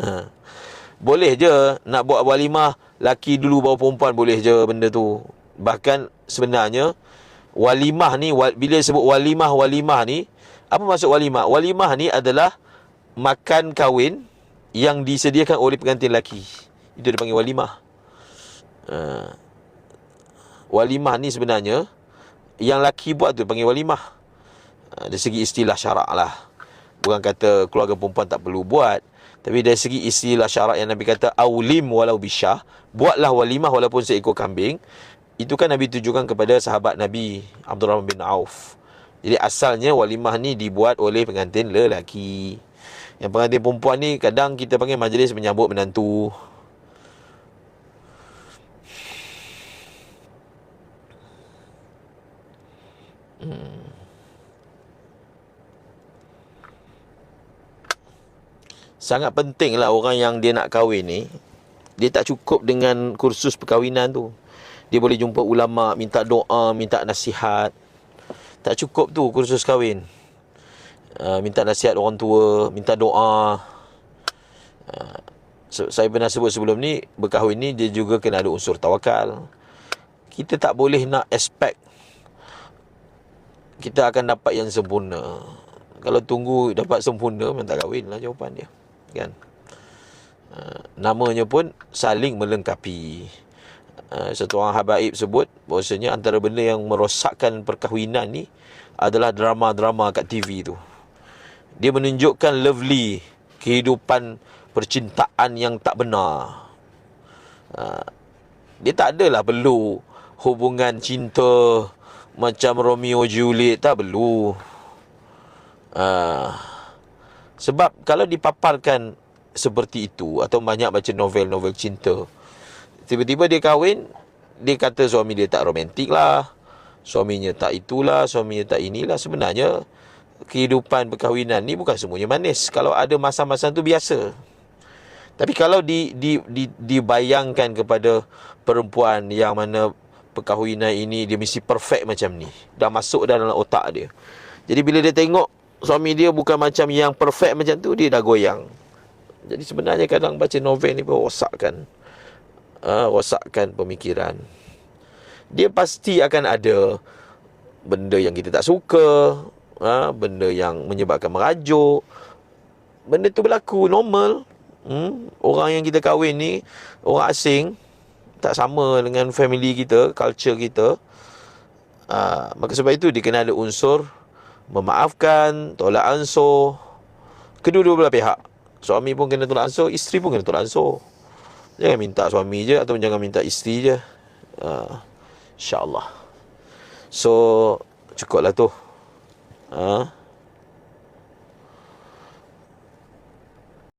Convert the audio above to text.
Ha. Boleh je nak buat walimah laki dulu bawa perempuan boleh je benda tu. Bahkan sebenarnya walimah ni bila sebut walimah walimah ni apa maksud walimah? Walimah ni adalah makan kahwin yang disediakan oleh pengantin lelaki. Itu dipanggil walimah. Uh, walimah ni sebenarnya yang laki buat tu panggil walimah. Uh, dari segi istilah syarak lah. Bukan kata keluarga perempuan tak perlu buat. Tapi dari segi istilah syarak yang Nabi kata awlim walau bisyah. Buatlah walimah walaupun seekor kambing. Itu kan Nabi tujukan kepada sahabat Nabi Abdurrahman bin Auf. Jadi asalnya walimah ni dibuat oleh pengantin lelaki. Yang pengantin perempuan ni kadang kita panggil majlis menyambut menantu. Hmm. Sangat penting lah orang yang dia nak kahwin ni Dia tak cukup dengan kursus perkahwinan tu Dia boleh jumpa ulama' Minta doa, minta nasihat Tak cukup tu kursus kahwin uh, minta nasihat orang tua, minta doa. Uh, saya pernah sebut sebelum ni, berkahwin ni dia juga kena ada unsur tawakal. Kita tak boleh nak expect kita akan dapat yang sempurna. Kalau tunggu dapat sempurna, memang tak kahwin lah jawapan dia. Kan? Uh, namanya pun saling melengkapi. Uh, satu orang habaib sebut bahawasanya antara benda yang merosakkan perkahwinan ni adalah drama-drama kat TV tu dia menunjukkan lovely kehidupan percintaan yang tak benar. Ha, dia tak adalah perlu hubungan cinta macam Romeo Juliet tak perlu. Ha, sebab kalau dipaparkan seperti itu atau banyak baca novel-novel cinta, tiba-tiba dia kahwin, dia kata suami dia tak romantik lah. Suaminya tak itulah, suaminya tak inilah. Sebenarnya, kehidupan perkahwinan ni bukan semuanya manis. Kalau ada masa-masa tu biasa. Tapi kalau di, di, di, dibayangkan kepada perempuan yang mana perkahwinan ini dia mesti perfect macam ni. Dah masuk dalam otak dia. Jadi bila dia tengok suami dia bukan macam yang perfect macam tu, dia dah goyang. Jadi sebenarnya kadang baca novel ni pun rosakkan. Uh, rosakkan pemikiran. Dia pasti akan ada benda yang kita tak suka, ha, benda yang menyebabkan merajuk benda tu berlaku normal hmm? orang yang kita kahwin ni orang asing tak sama dengan family kita culture kita ha, maka sebab itu dia kena ada unsur memaafkan tolak ansur. Kedua-dua belah pihak. Suami pun kena tolak ansur isteri pun kena tolak ansur. Jangan minta suami je atau jangan minta isteri je. Ha, insyaAllah. So cukuplah tu. 啊。